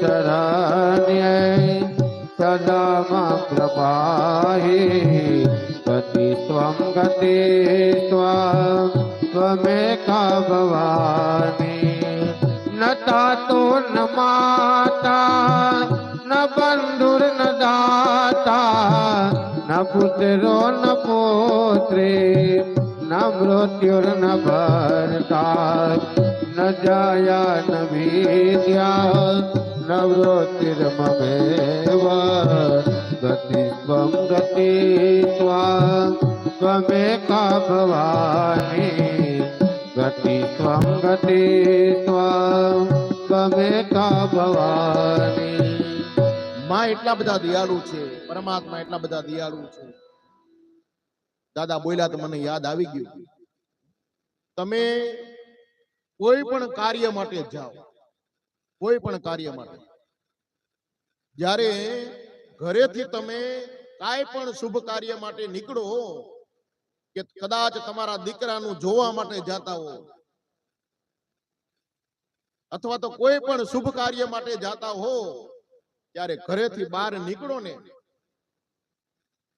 शरण्यै सदा मां प्रपाहि गति त्वं गति त्वं त्वमेका भवानि न तातो न माता न बन्धुर्न दाता न पुत्रो न पुत्री न मृत्युर्न भर्ता न जाया न विद्या न वृत्तिर्ममेव गति त्वं गति त्वं त्वमेका भवानि गति त्वं गति त्वं त्वमेका भवानि માં એટલા બધા દયાળુ છે પરમાત્મા એટલા બધા દયાળુ છે દાદા બોલ્યા તો મને યાદ આવી ગયું તમે કોઈ પણ કાર્ય માટે જાઓ કોઈ પણ કાર્ય માટે જ્યારે ઘરેથી તમે કાંઈ પણ શુભ કાર્ય માટે નીકળો કે કદાચ તમારા દીકરાનું જોવા માટે જાતા હો, અથવા તો કોઈ પણ શુભ કાર્ય માટે જાતા હો, ત્યારે ઘરેથી બહાર નીકળો ને,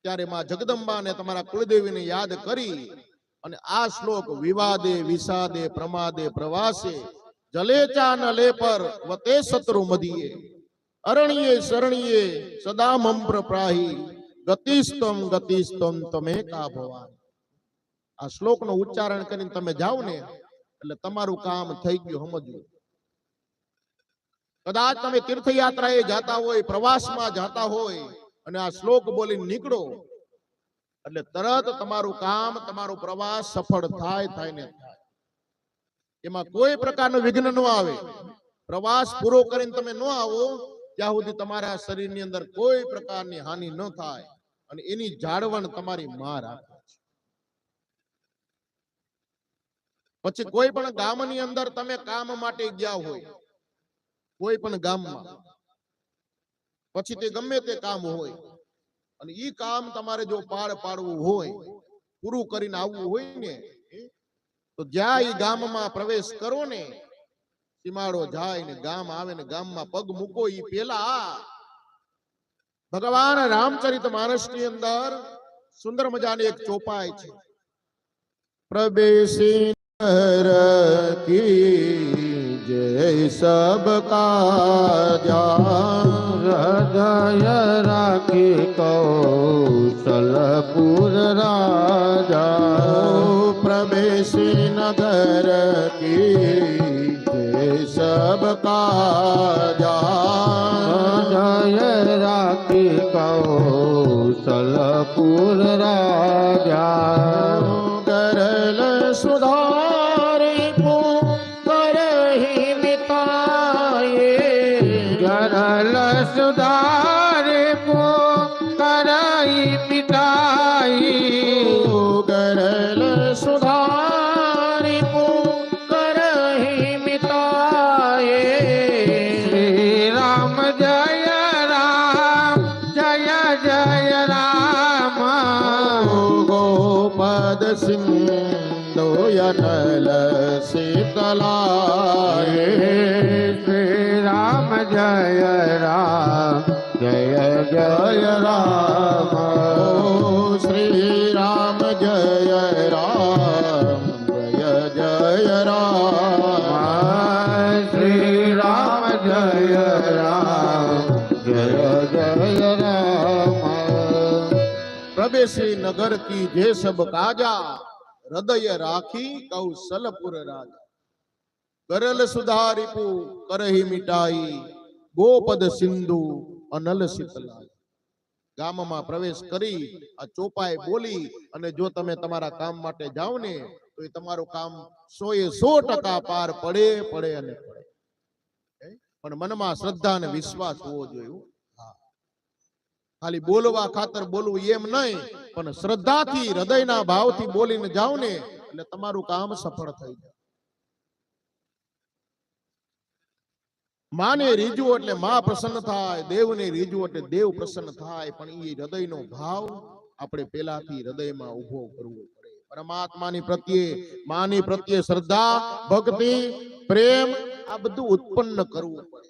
ત્યારે માં જગદંબાને તમારા કુળદેવીને યાદ કરી અને આ શ્લોક, વિવાદે, વિષાદે, પ્રમાદે, પ્રવાસે, જલેચા ન લે પર વતે શત્રુ મધીએ. અરણ્યે શરણ્યે સદા મમ પ્રપ્રાહી ગતિસ્તમ ગતિસ્તમ તમે કા ભવાન? આ શ્લોકનું ઉચ્ચારણ કરીને તમે જાઓ ને, એટલે તમારું કામ થઈ ગયું સમજવું. કદાચ તમે તીર્થયાત્રાએ જાતા હોય, પ્રવાસમાં જાતા હોય, અને આ શ્લોક બોલીને નીકળો, એટલે તરત તમારું કામ, તમારો પ્રવાસ સફળ થાય થાય ને થાય. એમાં કોઈ પ્રકારનું વિઘ્ન ન આવે. પ્રવાસ પૂરો કરીને તમે ન આવો ત્યાં સુધી તમારા શરીરની અંદર કોઈ પ્રકારની હાનિ ન થાય અને એની જાળવણ તમારી માં રાખે પછી કોઈ પણ ગામની અંદર તમે કામ માટે ગયા હોય, કોઈ પણ ગામમાં, પછી તે ગમે તે કામ હોય, અને ઈ કામ તમારે જો પાર પાડવું હોય, પૂરું કરીને આવવું હોય ને, તો જ્યાં ઈ ગામમાં પ્રવેશ કરો ને સીમાડો જાય ને ગામ આવે ને ગામમાં પગ મૂકો ઈ પેલા. ભગવાન રામચરિત માનસની અંદર સુંદર મજાની એક ચોપાઈ છે. પ્રવેશી જય સબ કાજા હૃદય રાખી કૌશલપુર રાજા. જય સબ કાજા હૃદય રાખી કૌશલપુર રાજા કરલ સુધારે કરહી મિતાયે ગરલ સુધારે પો કરાઈ પિતાઈ ગોપદ સિંધોયનલ શીતલાય શ્રી રામ જય રામ જય જય રામ પ્રવેશી નગર કી જે સબ કાજા, હૃદય રાખી કૌશલપુર રાજા. કરલ સુધારીપુ, કરહી મિટાઈ, ગોપદ સિંધુ, અનલ શીતલાઈ. ગામમાં પ્રવેશ કરી, આ ચોપાઈ બોલી, અને જો તમે તમારા કામ માટે જાઓ ને, તો એ તમારું કામ સો એ સો ટકા પાર પડે પડે અને પડે. પણ મનમાં શ્રદ્ધા અને વિશ્વાસ હોવો જોઈએ. ખાલી બોલવા ખાતર બોલવું એમ નહીં, પણ શ્રદ્ધાથી, હૃદયના ભાવથી બોલીને જાઓ ને એટલે તમારું કામ સફળ થઈ જાય. માને રીજવું એટલે મા પ્રસન્ન થાય, દેવને રીજવું એટલે દેવ પ્રસન્ન થાય, પણ એ હૃદયનો ભાવ આપણે પેલાથી હૃદયમાં ઊભો કરવો પડે. પરમાત્માની પ્રત્યે, માની પ્રત્યે શ્રદ્ધા, ભક્તિ, પ્રેમ, આ બધું ઉત્પન્ન કરવું પડે.